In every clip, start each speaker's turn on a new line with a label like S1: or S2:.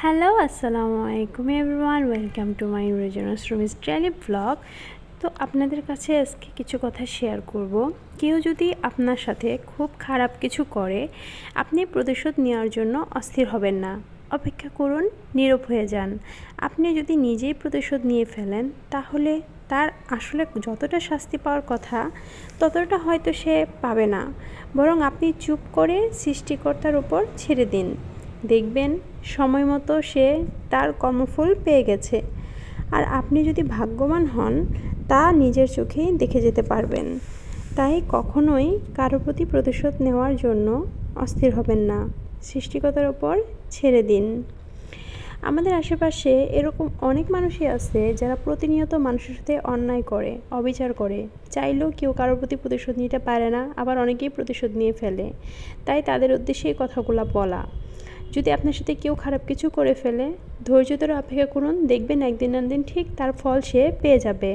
S1: Hello, আসসালামু আলাইকুম everyone. Welcome to my রিজনাস রুমিস ডেলি ব্লগ তো আপনাদের কাছে আজকে কিছু কথা শেয়ার করব। কেউ যদি আপনার সাথে খুব খারাপ কিছু করে, আপনি প্রতিশোধ নেওয়ার জন্য অস্থির হবেন না। অপেক্ষা করুন, নীরব হয়ে যান। আপনি যদি নিজেই প্রতিশোধ নিয়ে ফেলেন, তাহলে তার আসলে যতটা শাস্তি পাওয়ার কথা, ততটা হয়তো সে পাবে না। বরং আপনি চুপ করে সৃষ্টিকর্তার উপর ছেড়ে দিন। দেখবেন সময় মতো সে তার কর্মফল পেয়ে গেছে। আর আপনি যদি ভাগ্যবান হন, তা নিজের চোখেই দেখে যেতে পারবেন। তাই কখনোই কারও প্রতি প্রতিশোধ নেওয়ার জন্য অস্থির হবেন না। সৃষ্টিকতার ওপর ছেড়ে দিন। আমাদের আশেপাশে এরকম অনেক মানুষই আছে, যারা প্রতিনিয়ত মানুষের সাথে অন্যায় করে, অবিচার করে। চাইলেও কেউ কারোর প্রতি প্রতিশোধ নিতে পারে না, আবার অনেকেই প্রতিশোধ নিয়ে ফেলে। তাই তাদের উদ্দেশ্যে এই কথাগুলো বলা। যদি আপনার সাথে কেউ খারাপ কিছু করে ফেলে, ধৈর্য ধরে অপেক্ষা করুন, দেখবেন একদিন না দিন ঠিক তার ফল সে পেয়ে যাবে।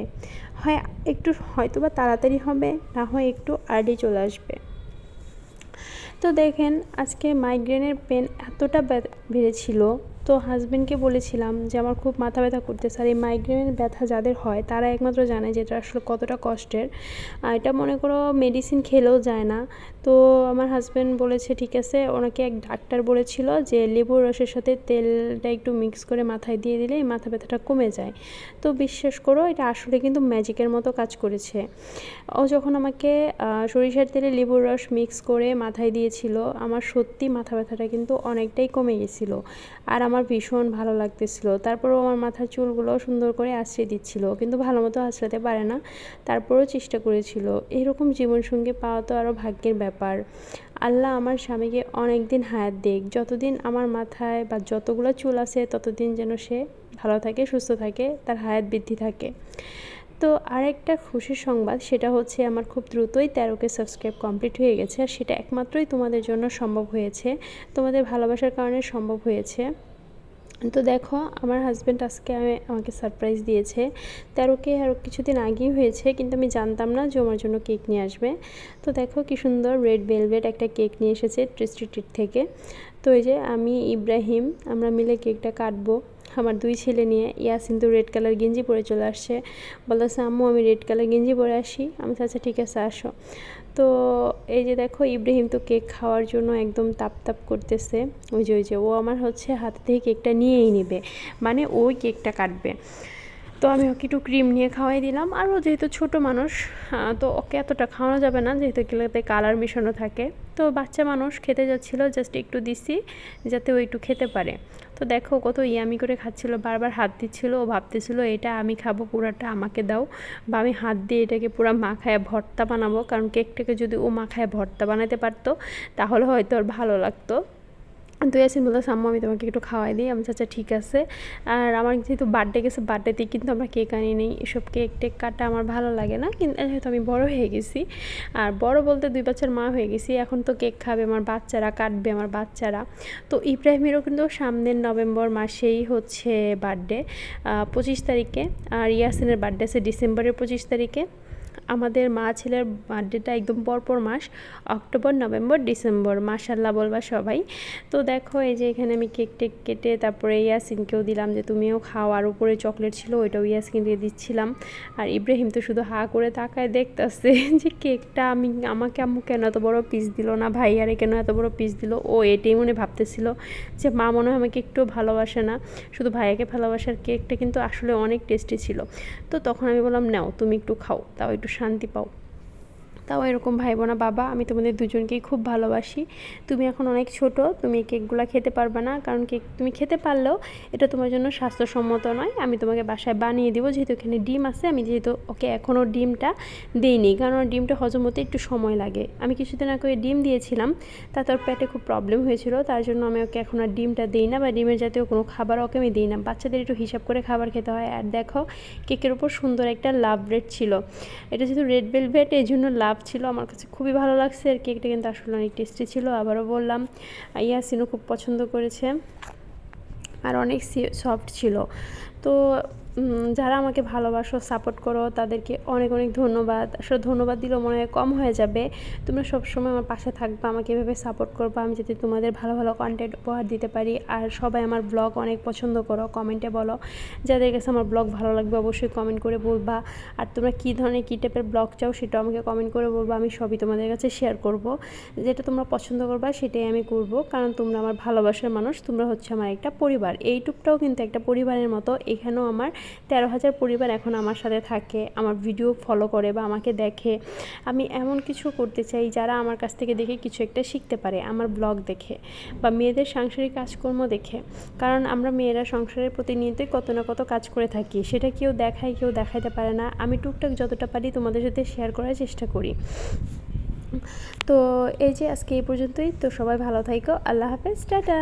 S1: হয় একটু হয়তো বা তাড়াতাড়ি হবে, না হয় একটু আর্লি চলে আসবে। তো দেখেন, আজকে মাইগ্রেনের পেন এতটা বেড়েছিল। তো হাজব্যান্ডকে বলেছিলাম যে, আমার খুব মাথা ব্যথা করতেছে আর এই মাইগ্রেনের ব্যথা যাদের হয়, তারা একমাত্র জানে যে এটা আসলে কতটা কষ্টের। আর এটা মনে করো মেডিসিন খেলেও যায় না। তো আমার হাজব্যান্ড বলেছে, ঠিক আছে। ওনাকে এক ডাক্তার বলেছিল যে, লেবুর রসের সাথে তেলটা একটু মিক্স করে মাথায় দিয়ে দিলে এই মাথা ব্যথাটা কমে যায়। তো বিশ্বাস করো, এটা আসলে কিন্তু ম্যাজিকের মতো কাজ করেছে। ও যখন আমাকে সরিষার তেলে লেবুর রস মিক্স করে মাথায় দিয়েছিল, আমার সত্যি মাথা ব্যথাটা কিন্তু অনেকটাই কমে গেছিল। আর আমার ভীষণ ভালো লাগতেছিল। তারপরেও আমার মাথার চুলগুলো সুন্দর করে আশ্রিয়ে দিচ্ছিল। কিন্তু ভালো মতো আশ্রাতে পারে না। তারপরেও চেষ্টা করেছিল। এরকম জীবনসঙ্গী পাওয়া তো আরও ভাগ্যের ব্যাপার। আল্লাহ আমার স্বামীকে অনেক দিন হায়াত দেখ যতদিন আমার মাথায় বা যতগুলো চুল আছে, ততদিন যেন সে ভালো থাকে, সুস্থ থাকে, তার হায়াত বৃদ্ধি থাকে। তো আরেকটা খুশির সংবাদ, সেটা হচ্ছে আমার খুব দ্রুতই তেরোকে সাবস্ক্রাইব কমপ্লিট হয়ে গেছে। আর সেটা একমাত্রই তোমাদের জন্য সম্ভব হয়েছে। তোমাদের ভালোবাসার কারণে সম্ভব হয়েছে। তো দেখো, আমার হাজব্যান্ড আজকে আমি, আমাকে সারপ্রাইজ দিয়েছে। তেরোকে আরও কিছুদিন আগেই হয়েছে, কিন্তু আমি জানতাম না যে আমার জন্য কেক নিয়ে আসবে। তো দেখো কি সুন্দর রেড ভেলভেট একটা কেক নিয়ে এসেছে ট্রিস্ট্রিট থেকে। তো এই যে আমি ইব্রাহিম আমরা মিলে কেকটা কাটবো। আমার দুই ছেলে নিয়ে ইয়াসিন তো রেড কালার গেঞ্জি পরে চলে আসছে। বলতেছে, আম্মু, আমি রেড কালার গেঞ্জি পরে আসি। আমি আচ্ছা ঠিক আছে, আসো। তো এই যে দেখো, ইব্রাহিম তো কেক খাওয়ার জন্য একদম তাপ তাপ করতেছে। ওই যে ওই যে, ও আমার হচ্ছে হাতে থেকে কেকটা নিয়েই নেবে। মানে ওই কেকটা কাটবে। তো আমি ওকে একটু ক্রিম নিয়ে খাওয়াই দিলাম। আর ও যেহেতু ছোটো মানুষ তো ওকে এতটা খাওয়ানো যাবে না, যেহেতু এগুলোতে কালার মিশানো থাকে। তো বাচ্চা মানুষ খেতে যাচ্ছিল জাস্ট একটু দিছি, যাতে ও একটু খেতে পারে। তো দেখো কত ইয়ামি করে খাচ্ছিলো, বারবার হাত দিচ্ছিল, ও ভাবতেছিল এটা আমি খাব, পুরাটা আমাকে দাও বা আমি হাত দিয়ে এটাকে পুরো মাখায় ভর্তা বানাবো, কারণ কেকটাকে যদি ও মাখায় ভর্তা বানাতে পারতো, তাহলে হয়তো ওর ভালো লাগতো। তো ইয়াসিন বলল সাম্মু, আমি তোমাকে একটু খাওয়াই দিই। আমি চাচা ঠিক আছে। আর আমার যেহেতু বার্থডে গেছে বার্থডেতেই কিন্তু আমরা কেক আনি নেই। এসব কেক টেক কাটা আমার ভালো লাগে না। কিন্তু যেহেতু আমি বড় হয়ে গেছি। আর বড় বলতে দুই বছর মা হয়ে গেছি। এখন তো কেক খাবে আমার বাচ্চারা, কাটবে আমার বাচ্চারা। তো ইব্রাহিমেরও কিন্তু সামনের নভেম্বর মাসেই হচ্ছে বার্থডে পঁচিশ তারিখে। আর ইয়াসিনের বার্থডে আছে ডিসেম্বরের পঁচিশ তারিখে। আমাদের মা ছেলের বার্থডেটা একদম পরপর মাস, অক্টোবর, নভেম্বর, ডিসেম্বর মাসাল্লাহ বলবা সবাই। তো দেখো, এই যে এখানে আমি কেক টেক কেটে তারপরে ইয়াসিনকেও দিলাম যে তুমিও খাও, আর উপরে চকলেট ছিল ওইটাও ইয়াসিনকে দিচ্ছিলাম। আর ইব্রাহিম তো শুধু হা করে তাকায় দেখতেছে যে কেকটা আমি, আমাকে আম্মু কেন এত বড় পিস দিল না? ভাই, আরে কেন এত বড় পিস দিল? ও এটাই মনে ভাবতেছিল যে মা মনে হয় আমাকে একটু ভালোবাসে না। শুধু ভাইয়াকে ভালোবাসার কেকটা কিন্তু আসলে অনেক টেস্টি ছিল। তো তখন আমি বললাম, নাও, তুমি একটু খাও। তাও একটু শান্তি পাও। তাও এরকম ভাই বোনা বাবা, আমি তোমাদের দুজনকেই খুব ভালোবাসি। তুমি এখন অনেক ছোট, তুমি কেকগুলো খেতে পারবে না। কারণ কেক তুমি খেতে পারলেও এটা তোমার জন্য স্বাস্থ্যসম্মত নয়। আমি তোমাকে বাসায় বানিয়ে দেবো। যেহেতু এখানে ডিম আছে, আমি যেহেতু ওকে এখনও ডিমটা দিইনি। কারণ ওর ডিমটা হজম হতে একটু সময় লাগে। আমি কিছুদিন আগে ডিম দিয়েছিলাম। তা তোর পেটে খুব প্রবলেম হয়েছিল। তার জন্য আমি ওকে এখন আর ডিমটা দিই না বা ডিমের জাতীয় কোনো খাবার ওকে আমি দিই না। বাচ্চাদের একটু হিসাব করে খাবার খেতে হয়। আর দেখো, কেকের উপর সুন্দর একটা লাভ রেড ছিল। এটা যেহেতু রেড ভেলভেট এই জন্য লাভ ছিল আমার কাছে খুবই ভালো লাগছে। আর কেকটা কিন্তু আসলে অনেক টেস্টি ছিল, আবারও বললাম। ইয়াসিনও খুব পছন্দ করেছে। আর অনেক সফট ছিল। তো যারা আমাকে ভালোবাসো সাপোর্ট করো, তাদেরকে অনেক অনেক ধন্যবাদ। আসলে ধন্যবাদ দিলেও মনে হয় কম হয়ে যাবে। তোমরা সবসময় আমার পাশে থাকবে, আমাকে এভাবে সাপোর্ট করবে, আমি যাতে তোমাদের ভালো ভালো কন্টেন্ট উপহার দিতে পারি। আর সবাই আমার ব্লগ অনেক পছন্দ করো কমেন্টে বলো। যাদের কাছে আমার ব্লগ ভালো লাগবে, অবশ্যই কমেন্ট করে বলবা। আর তোমরা কী ধরনের, কী টাইপের ব্লগ চাও সেটা আমাকে কমেন্ট করে বলব। আমি সবই তোমাদের কাছে শেয়ার করব। যেটা তোমরা পছন্দ করবা, সেটাই আমি করব। কারণ তোমরা আমার ভালোবাসার মানুষ, তোমরা হচ্ছে আমার একটা পরিবার। এইটুকটাও কিন্তু একটা পরিবারের মতো। এখানেও আমার তেরো হাজার পরিবার এখন আমার সাথে থাকে, আমার ভিডিও ফলো করে বা আমাকে দেখে। আমি এমন কিছু করতে চাই যারা আমার কাছ থেকে দেখে কিছু একটা শিখতে পারে, আমার ব্লগ দেখে বা মেয়েদের সাংসারিক কাজকর্ম দেখে। কারণ আমরা মেয়েরা সংসারের প্রতিনিয়তই কত না কত কাজ করে থাকি, সেটা কেউ দেখায়, কেউ দেখাইতে পারে না। আমি টুকটাক যতটা পারি তোমাদের সাথে শেয়ার করার চেষ্টা করি। তো এই যে আজকে এই পর্যন্তই। তো সবাই ভালো থাইকো। আল্লাহ হাফেজ। টাটা।